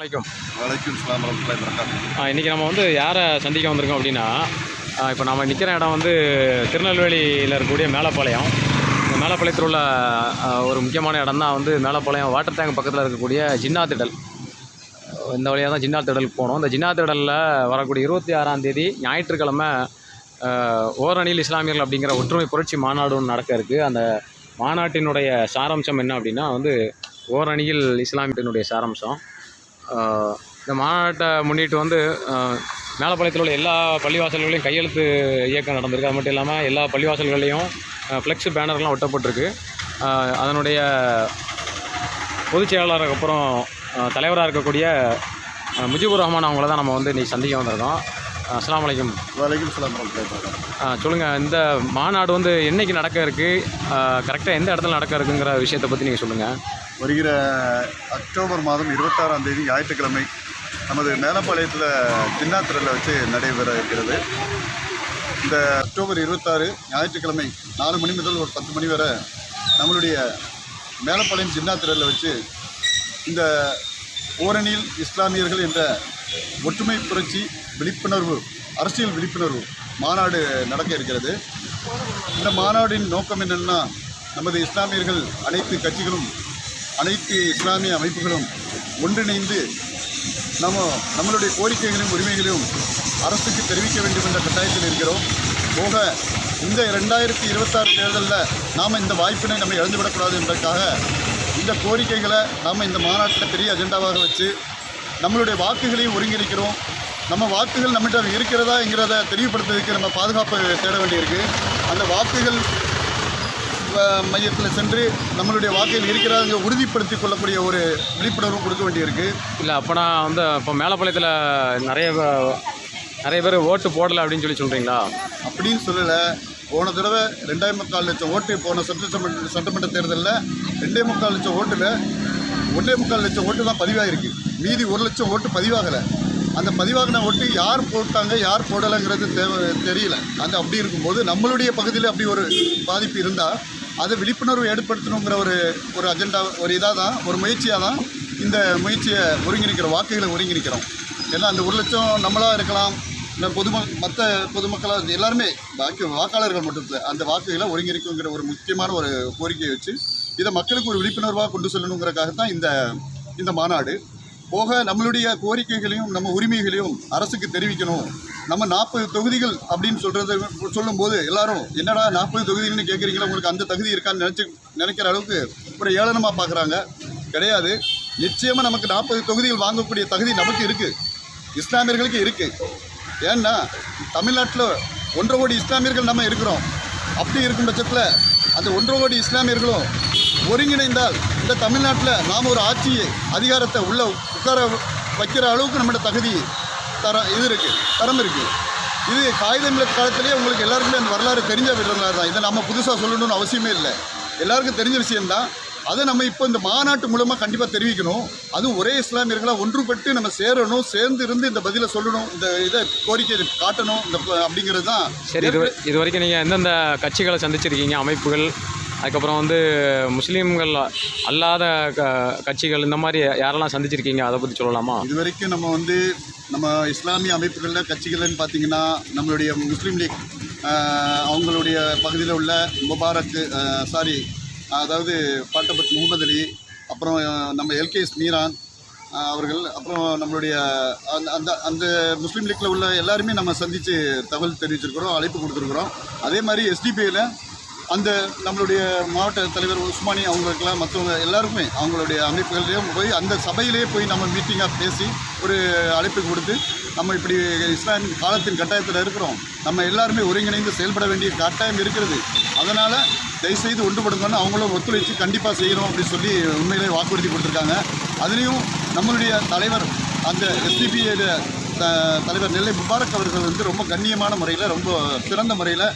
வணக்கம் வலைக்கும் இஸ்லாம் இன்னைக்கு நம்ம வந்து யாரை சந்திக்க வந்திருக்கோம் அப்படின்னா இப்போ நம்ம நிற்கிற இடம் வந்து திருநெல்வேலியில் இருக்கக்கூடிய மேலப்பாளையம். இந்த மேலப்பாளையத்தில் உள்ள ஒரு முக்கியமான இடம் தான் வந்து மேலப்பாளையம் வாட்டர் டேங்க் பக்கத்தில் இருக்கக்கூடிய ஜின்னா திடல். இந்த வழியாக தான் ஜின்னா திடலுக்கு போனோம். இந்த ஜின்னா திடலில் வரக்கூடிய இருபத்தி ஆறாம் தேதி ஞாயிற்றுக்கிழமை ஓரணியில் இஸ்லாமியர்கள் அப்படிங்கிற ஒற்றுமை புரட்சி மாநாடு ஒன்று நடக்க இருக்குது அந்த மாநாட்டினுடைய சாராம்சம் என்ன அப்படின்னா வந்து ஓரணியில் இஸ்லாமியத்தினுடைய சாராம்சம். இந்த மாநாட்டை முன்னிட்டு வந்து மேலப்பாளையத்தில் உள்ள எல்லா பள்ளிவாசல்களையும் கையெழுத்து இயக்கம் நடந்திருக்கு. அது மட்டும் இல்லாமல் எல்லா பள்ளிவாசல்கள்லையும் ஃப்ளெக்ஸ் பேனர்லாம் ஒட்டப்பட்டிருக்கு. அதனுடைய பொதுச் செயலாளருக்கு அப்புறம் தலைவராக இருக்கக்கூடிய முஜிபுர் ரஹ்மான் அவங்கள தான் நம்ம வந்து இன்னைக்கு சந்திக்க வந்திருக்கோம். அலைக்கும். வலைக்கும் வரமத்துல்லாஹி வரகாத்துஹு சொல்லுங்கள் இந்த மாநாடு வந்து என்னைக்கு நடக்க இருக்குது கரெக்டாக எந்த இடத்துல நடக்க இருக்குங்கிற விஷயத்தை பற்றி நீங்கள் சொல்லுங்கள் வருகிற அக்டோபர் மாதம் இருபத்தாறாம் தேதி ஞாயிற்றுக்கிழமை நமது மேலப்பாளையத்தில் சின்னாத்திரையில் வச்சு நடைபெற இருக்கிறது. இந்த அக்டோபர் இருபத்தாறு ஞாயிற்றுக்கிழமை நாலு மணி முதல் ஒரு பத்து மணி வரை நம்மளுடைய மேலப்பாளையம் சின்னாத்திரையில் வச்சு இந்த ஓரணியில் இஸ்லாமியர்கள் என்ற ஒற்றுமை புரட்சி விழிப்புணர்வு அரசியல் விழிப்புணர்வு மாநாடு நடக்க இருக்கிறது. இந்த மாநாடின் நோக்கம் என்னென்னா நமது இஸ்லாமியர்கள் அனைத்து கட்சிகளும் அனைத்து இஸ்லாமிய அமைப்புகளும் ஒன்றிணைந்து நம்ம நம்மளுடைய கோரிக்கைகளையும் உரிமைகளையும் அரசுக்கு தெரிவிக்க வேண்டும் என்ற கட்டாயத்தில் இருக்கிறோம். போக இந்த ரெண்டாயிரத்தி இருபத்தாறு தேர்தலில் நாம் இந்த வாய்ப்பினை நம்ம இழந்துவிடக்கூடாது என்பதற்காக இந்த கோரிக்கைகளை நாம் இந்த மாநாட்டில் பெரிய அஜெண்டாவாக வச்சு நம்மளுடைய வாக்குகளையும் ஒருங்கிணைக்கிறோம். நம்ம வாக்குகள் நம்மகிட்ட இருக்கிறதாங்கிறத தெளிவுபடுத்துறதுக்கு நம்ம பாதுகாப்பு தேட வேண்டியிருக்கு. அந்த வாக்குகள் மையத்தில் சென்று நம்மளுடைய வாக்குகள் இருக்கிறாங்க உறுதிப்படுத்திக் கொள்ளக்கூடிய ஒரு விழிப்புணர்வு கொடுக்க வேண்டியிருக்கு. இல்லை அப்போனா வந்து இப்போ மேலப்பாளையத்தில் நிறைய நிறைய பேர் ஓட்டு போடலை அப்படின்னு சொல்லி சொல்கிறீங்களா அப்படின்னு சொல்லலை. போன தடவை ரெண்டாயிரம் முக்கால் லட்சம் ஓட்டு போன சட்டமன்ற சட்டமன்ற தேர்தலில் ரெண்டே முக்கால் லட்சம் ஓட்டில் ஒன்றே முக்கால் லட்சம் ஓட்டு தான் பதிவாயிருக்கு. மீதி ஒரு லட்சம் ஓட்டு பதிவாகலை. அந்த பதிவாகின ஓட்டு யார் போட்டாங்க யார் போடலைங்கிறது தெரியல. அந்த அப்படி இருக்கும்போது நம்மளுடைய பகுதியில் அப்படி ஒரு பாதிப்பு இருந்தால் அதை விழிப்புணர்வு ஏற்படுத்தணுங்கிற ஒரு ஒரு அஜெண்டா ஒரு இதாக தான் ஒரு முயற்சியாக தான் இந்த முயற்சியை ஒருங்கிணைக்கிற வாக்குகளை ஒருங்கிணைக்கிறோம். ஏன்னா அந்த ஒரு லட்சம் நம்மளாக இருக்கலாம் இல்லை பொதும மற்ற பொதுமக்களாக எல்லாருமே பாக்கி வாக்காளர்கள் மட்டும் இல்லை அந்த வாக்குகளை ஒருங்கிணைக்குங்கிற ஒரு முக்கியமான ஒரு கோரிக்கையை வச்சு இதை மக்களுக்கு ஒரு விழிப்புணர்வாக கொண்டு செல்லணுங்கிறக்காக தான் இந்த இந்த மாநாடு போக நம்மளுடைய கோரிக்கைகளையும் நம்ம உரிமைகளையும் அரசுக்கு தெரிவிக்கணும். நம்ம நாற்பது தொகுதிகள் அப்படின்னு சொல்கிறது சொல்லும்போது எல்லாரும் என்னடா நாற்பது தொகுதிகள்னு கேட்குறீங்களா உங்களுக்கு அந்த தகுதி இருக்கான்னு நினச்சி நினைக்கிற அளவுக்கு ஒரு ஏளனமாக பார்க்குறாங்க கிடையாது. நிச்சயமாக நமக்கு நாற்பது தொகுதிகள் வாங்கக்கூடிய தகுதி நமக்கு இருக்குது இஸ்லாமியர்களுக்கு இருக்குது ஏன்னா தமிழ்நாட்டில் ஒன்றரை கோடி இஸ்லாமியர்கள் நம்ம இருக்கிறோம். அப்படி இருக்கும் பட்சத்தில் அந்த ஒன்றரை கோடி இஸ்லாமியர்களும் ஒருங்கிணைந்தால் இந்த தமிழ்நாட்டில் நாம் ஒரு ஆட்சியை அதிகாரத்தை உள்ள உட்கார வைக்கிற அளவுக்கு நம்மளோட தகுதி தர இது இருக்குது தரம் இருக்குது இது காகிதமில்ல காலத்திலேயே உங்களுக்கு எல்லாருக்குமே அந்த வரலாறு தெரிஞ்ச விடுறதுனால தான் இதை நம்ம புதுசாக சொல்லணும்னு அவசியமே இல்லை. எல்லாருக்கும் தெரிஞ்ச விஷயம்தான். அதை நம்ம இப்போ இந்த மாநாட்டு மூலமாக கண்டிப்பாக தெரிவிக்கணும். அதுவும் ஒரே இஸ்லாமியர்களாக ஒன்றுபட்டு நம்ம சேரணும் சேர்ந்து இருந்து இந்த பதிலை சொல்லணும் இந்த இதை கோரிக்கை காட்டணும் இந்த அப்படிங்கிறது தான். சரி இது இது வரைக்கும் நீங்கள் எந்தெந்த கட்சிகளை சந்திச்சிருக்கீங்க அமைப்புகள் அதுக்கப்புறம் வந்து முஸ்லீம்கள் அல்லாத க கட்சிகள் இந்த மாதிரி யாரெல்லாம் சந்திச்சிருக்கீங்க? அதை பற்றி சொல்லலாமா? இது வரைக்கும் நம்ம வந்து நம்ம இஸ்லாமிய அமைப்புகளில் கட்சிகள்னு பார்த்தீங்கன்னா நம்மளுடைய முஸ்லீம் லீக் அவங்களுடைய பகுதியில் உள்ள முபாரக் சாரி அதாவது பாட்டபத் முகமது அலி அப்புறம் நம்ம எல்கேஎஸ் மீரான் அவர்கள் அப்புறம் நம்மளுடைய அந்த அந்த அந்த முஸ்லீம் லீக்கில் உள்ள எல்லாருமே நம்ம சந்தித்து தகவல் தெரிவிச்சிருக்கிறோம் அழைப்பு கொடுத்துருக்குறோம். அதே மாதிரி எஸ்டிபிஐயில் அந்த நம்மளுடைய மாவட்ட தலைவர் உஸ்மானி அவங்களுக்கெல்லாம் மற்றவங்க எல்லாருக்குமே அவங்களுடைய அமைப்புகள்லேயும் போய் அந்த சபையிலேயே போய் நம்ம மீட்டிங்காக பேசி ஒரு அழைப்பு கொடுத்து நம்ம இப்படி இஸ்லாமின் காலத்தின் கட்டாயத்தில் இருக்கிறோம். நம்ம எல்லாருமே ஒருங்கிணைந்து செயல்பட வேண்டிய கட்டாயம் இருக்கிறது. அதனால் தயவுசெய்து ஒன்றுபடுங்கன்னு அவங்களும் ஒத்துழைச்சு கண்டிப்பாக செய்கிறோம் அப்படின்னு சொல்லி உண்மையிலே வாக்குறுதி கொடுத்துருக்காங்க. அதுலேயும் நம்மளுடைய தலைவர் அந்த எஸ்டிபிஐ தலைவர் நெல்லை முபாரக் அவர்கள் வந்து ரொம்ப கண்ணியமான முறையில் ரொம்ப சிறந்த முறையில்